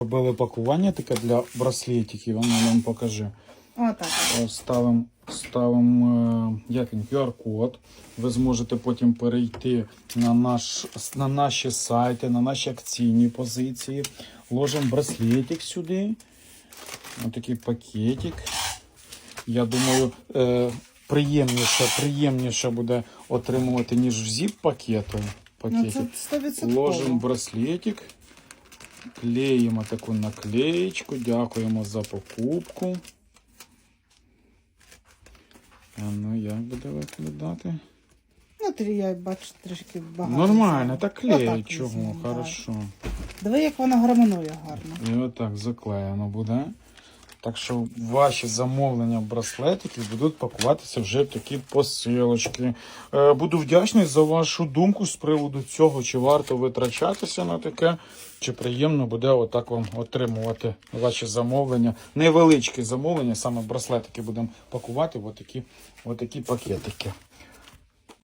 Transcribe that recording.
Робили пакування таке для браслетиків, воно нам покажи. Отак. Е, Ставимо ставим, як він, QR-код. Ви зможете потім перейти на, наш, на наші сайти, на наші акційні позиції. Ложимо браслетик сюди. Отакий пакетик. Я думаю, е, приємніше, приємніше буде отримувати, ніж в. Ну, Пакетик. це 100%. Ложимо браслетик, клеїмо таку наклеєчку, дякуємо за покупку. А ну як буде виглядати? Ну, ти, я бачу трішки багато. Нормально, так клею чого, хорошо. Диви, як воно гармонує гарно. І отак заклеєно буде. Так що ваші замовлення браслетиків будуть пакуватися вже в такі посилочки. Е, Буду вдячний за вашу думку з приводу цього, чи варто витрачатися на таке, чи приємно буде отак вам отримувати ваші замовлення. Невеличкі замовлення, саме браслетики будемо пакувати в отакі, отакі пакетики.